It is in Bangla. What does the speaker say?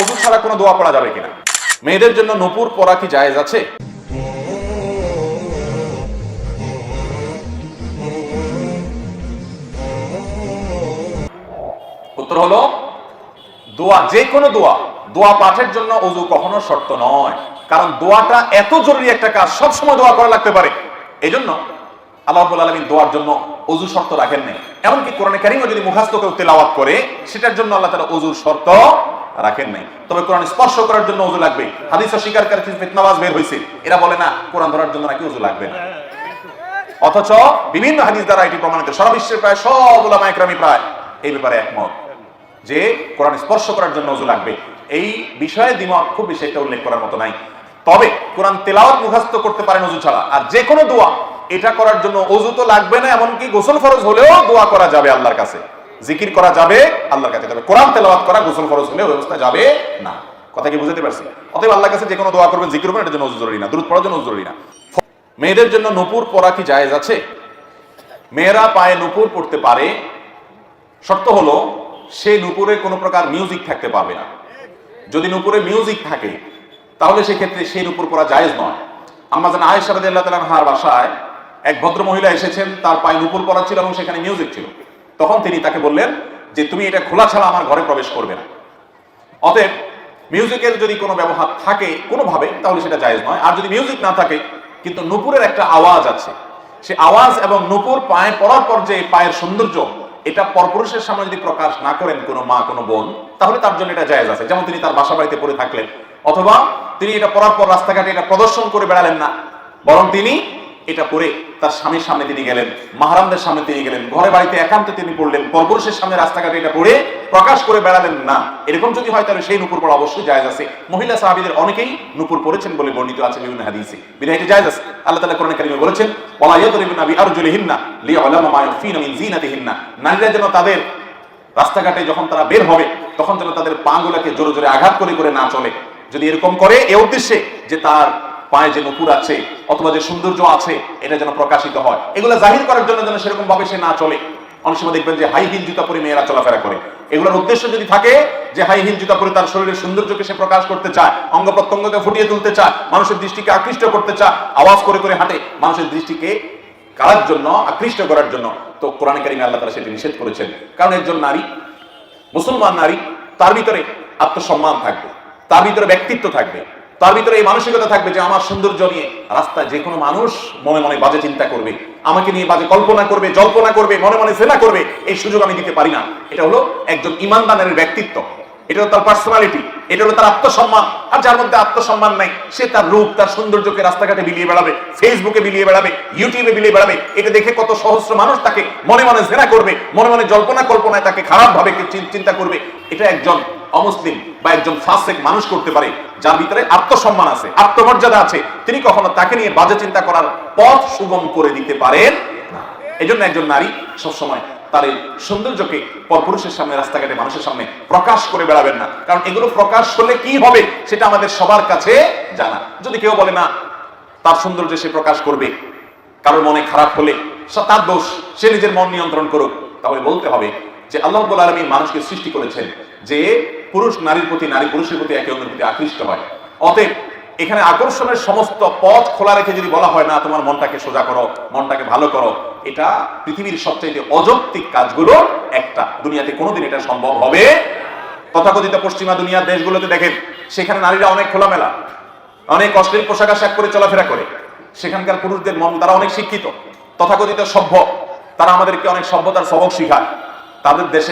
অজু ছাড়া কোনো দোয়া পড়া যাবে কিনা? মেয়েদের জন্য নপুর পরা কি জায়েজ আছে? উত্তর হলো, দোয়া, যে কোনো দোয়া দোয়া পাঠের জন্য অজু কখনো শর্ত নয়। কারণ দোয়াটা এত জরুরি একটা কাজ সব সময় দোয়া করা লাগতে পারে। এই জন্য আল্লাহ রাব্বুল দোয়ার জন্য অজু শর্ত রাখেন নাই। এমনকি কোরআনে কারিমও যদি মুখাস্ত কেউ তেলাওয়াত করে, সেটার জন্য আল্লাহ তাআলা অজুর শর্ত রাখেন নাই। তবে কোরআন স্পর্শ করার জন্য অজু লাগবে। হাদিস কিছু ফিতনাবাজ বের হয়েছে। এরা বলে, না, কোরআন ধরার জন্য নাকি অজু লাগবে না। অথচ বিভিন্ন হাদিস দ্বারা এটি প্রমাণিত। সারা বিশ্বের প্রায় সব ওলামা প্রায় এই ব্যাপারে একমত যে কোরআন স্পর্শ করার জন্য অজু লাগবে। এই বিষয়ে দ্বিমত খুব বেশি একটা উল্লেখ করার মতো নাই। তবে কোরআন তেলাওয়াত মুখস্থ করতে পারেন অজু ছাড়া। আর যে কোনো দোয়া এটা করার জন্য অজু তো লাগবে না, এমনকি গোসল ফরজ হলেও দোয়া করা যাবে আল্লাহর কাছে। জিকির করা যাবে আল্লাহর কাছে যাবে কোরআন তেলাওয়াত করা, গোসল ফরজ হলেও ব্যবস্থা যাবে না। কথা কি বুঝতে পারছি? অতএব আল্লাহর কাছে যে কোনো দোয়া করবেন, জিকির করবেন, এটার জন্য অজু জরুরি না দূর পড়ার জন্য জরুরি না। মেয়েদের জন্য নপুর পরা কি জায়েজ আছে? মেয়েরা পায়ে নুপুর পড়তে পারে, শর্ত হলো সে নুপুরে কোনো প্রকার মিউজিক থাকতে পারবে না। যদি নুপুরে মিউজিক থাকে, তাহলে সেক্ষেত্রে সেই নুপুর পরা জায়েজ নয়। আমরা যেন আয়েশা রাদিয়াল্লাহু তাআলা হার বাসায় এক ভদ্র মহিলা এসেছেন, তার পায়ে নুপুর পরা ছিল এবং সেখানে মিউজিক ছিল। তখন তিনি তাকে বললেন যে, তুমি এটা খোলা ছাড়া আমার ঘরে প্রবেশ করবে না। অতএব মিউজিকের যদি কোনো ব্যবহার থাকে কোনোভাবে, তাহলে সেটা জায়েজ নয়। আর যদি মিউজিক না থাকে, কিন্তু নুপুরের একটা আওয়াজ আছে, সে আওয়াজ এবং নুপুর পায়ে পড়ার পর যে পায়ের সৌন্দর্য, এটা পরপুরুষের সামনে যদি প্রকাশ না করেন কোনো মা, কোনো বোন, তাহলে তার জন্য এটা জায়েজ আছে। যেমন তিনি তার বাসা বাড়িতে পড়ে থাকলেন, অথবা তিনি এটা পড়ার পর রাস্তাঘাটে এটা প্রদর্শন করে বেড়ালেন না, বরং তিনি এটা পরে তার স্বামীর সামনে তিনি গেলেন, মাহারামদের সামনে তিনি গেলেন, ঘরে বাড়িতে একান্তে তিনি পড়লেন, পরপুরুষের সামনে রাস্তাঘাটে এটা পড়ে প্রকাশ করে বেড়ালেন, না। এরকম যদি হয় তাহলে সেই নুপুর পড়া অবশ্যই জায়েজ আছে। মহিলা সাহাবীদের অনেকেই নুপুর পড়েছেন বলে বর্ণিত আছে বিভিন্ন হাদিসে। বিধায়টি জায়েজ আছে। আল্লাহ তাআলা কোরআন কারিমে বলেছেন, ওয়ালা ইয়াদরিবুনা বিআরজুলিহিন্না লিয়ালামা মা ইয়াফিনা মিন জিনাতিহিন্না নারীরা যেন তাদের রাস্তাঘাটে যখন তারা বের হবে, তখন যেন তাদের পাগুলোকে জোরে জোরে আঘাত করে করে না চলে। যদি এরকম করে, এ উদ্দেশ্যে যে তার পায়ে যে নুপুর আছে অথবা যে সৌন্দর্য আছে, এটা যেন প্রকাশিত হয়। এগুলো জাহির করার জন্য যেন সেরকম ভাবে সে না চলে। অনেক সময় দেখবেন যে হাই হিল জুতা পরে মেয়েরা চলাফেরা করে। এগুলোর উদ্দেশ্য যদি থাকে যে হাই হিল জুতা পরে তার শরীরের সৌন্দর্যকে সে প্রকাশ করতে চায়, অঙ্গ প্রত্যঙ্গকে ফুটিয়ে তুলতে চায়, মানুষের দৃষ্টিকে আকৃষ্ট করতে চায়, আওয়াজ করে করে হাঁটে, মানুষের দৃষ্টিকে কারার জন্য, আকৃষ্ট করার জন্য, তো কোরআন কারিমে আল্লাহ তারা সেটি নিষেধ করেছেন। কারণ একজন নারী, মুসলমান নারী, তার ভিতরে আত্মসম্মান থাকবে, তার ভিতরে ব্যক্তিত্ব থাকবে। তার ভিতরে এই মানসিকতা থাকবে যে আমার সৌন্দর্য নিয়ে রাস্তায় যে কোনো মানুষ মনে মনে বাজে চিন্তা করবে, আমাকে নিয়ে বাজে কল্পনা করবে, জল্পনা করবে, মনে মনে সেনা করবে, এই সুযোগ আমি দিতে পারি না। এটা হলো একজন ইমানদানের ব্যক্তিত্ব। এটা হলো তার পার্সোনালিটি এটা হলো তার আত্মসম্মান। আর যার মধ্যে আত্মসম্মান নাই, সে তার রূপ, তার সৌন্দর্যকে রাস্তাঘাটে বিলিয়ে বেড়াবে ফেসবুকে বিলিয়ে বেড়াবে ইউটিউবে বিলিয়ে বেড়াবে। এটা দেখে কত সহস্র মানুষ তাকে মনে মনে জেনা করবে, মনে মনে জল্পনা কল্পনায় তাকে খারাপ ভাবে চিন্তা করবে। এটা একজন অমুসলিম বা একজন ফাসেক মানুষ করতে পারে, যার ভিতরে আত্মসম্মান আছে, আত্মমর্যাদা আছে, তিনি কখনো তাকে নিয়ে বাজে চিন্তা করার পথ সুগম করে দিতে পারেন না। এই জন্য একজন নারী সবসময় তার এই সৌন্দর্যকে পরপুরুষের সামনে, রাস্তাঘাটে মানুষের সামনে প্রকাশ করে বেড়াবেন না। কারণ এগুলো প্রকাশ করলে কি হবে, সেটা আমাদের সবার কাছে জানা। যদি কেউ বলে, না, তার সৌন্দর্য সে প্রকাশ করবে, কারোর মনে খারাপ হলে তার দোষ, সে নিজের মন নিয়ন্ত্রণ করুক, তাহলে বলতে হবে যে আল্লাহ আলামিন মানুষকে সৃষ্টি করেছেন যে পুরুষ নারীর প্রতি, নারী পুরুষের প্রতি একে অন্যের প্রতি আকৃষ্ট হয়। অতএব এখানে আকর্ষণের সমস্ত পথ খোলা রেখে যদি বলা হয়, না, তোমার মনটাকে সোজা করো, মনটাকে ভালো করো, এটা পৃথিবীর সবচেয়ে অযৌক্তিক কাজগুলো একটা। দুনিয়াতে কোনোদিন এটা সম্ভব হবে তথাকথিত পশ্চিমা দুনিয়ার দেশগুলোতে দেখেন, সেখানে নারীরা অনেক খোলামেলা, অনেক অশ্লীল পোশাক আশাক করে চলাফেরা করে। সেখানকার পুরুষদের মন, তারা অনেক শিক্ষিত, তথাকথিত সভ্য, তারা আমাদেরকে অনেক সভ্যতার সবক শিখায়। তাদের দেশে